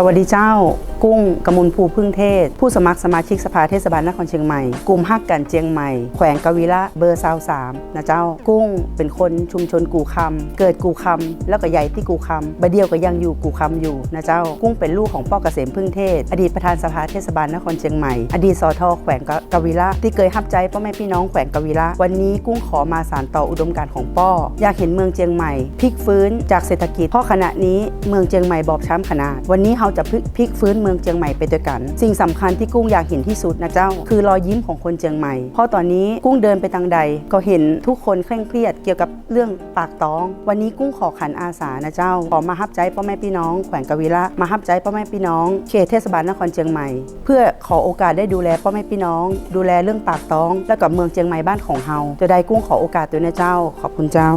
สวัสดีเจ้า กุ้งกมลภูพึ่งเทศ ผู้สมัครสมาชิกสภาเทศบาลนครเชียงใหม่ กลุ่มฮักกันเจียงใหม่ แขวงกวีระเบอร์ซาวสามนะเจ้า กุ้งเป็นคนชุมชนกูคำเกิดกูคำแล้วก็ใหญ่ที่กูคำบเดียวก็ยังอยู่กูคำอยู่นะเจ้า กุ้งเป็นลูกของพ่อเกษมพึ่งเทศ อดีตประธานสภาเทศบาลนครเชียงใหม่ อดีตสอทแขวงกวีระที่เคยฮับใจพ่อแม่พี่น้องแขวงกวีระวันนี้กุ้งขอมาสานต่ออุดมการณ์ของป้ออยากเห็นเมืองเชียงใหม่พลิกฟื้นจากเศรษฐกิจเพราะขณะนี้เมืองเชียงใหม่บอบช้ำขนาด วันนี้เราจะพลิกฟื้นเมืองเชียงใหม่ไปด้วยกัน สิ่งสำคัญที่กุ้งอยากเห็นที่สุดนะเจ้า คือรอยยิ้มของคนเชียงใหม่ เพราะตอนนี้กุ้งเดินไปทางใด ก็เห็นทุกคนเคร่งเครียดเกี่ยวกับเรื่องปากท้อง วันนี้กุ้งขอขันอาสานะเจ้า ขอมาฮับใจพ่อแม่พี่น้องแขวงกวีระมาฮับใจพ่อแม่พี่น้องเขตเทศบาลนครเชียงใหม่ เพื่อขอโอกาสได้ดูแลพ่อแม่พี่น้อง ดูแลเรื่องปากท้อง และกับเมืองเชียงใหม่บ้านของเฮาจะได้กุ้งขอโอกาสตัวนะเจ้า ขอบคุณเจ้า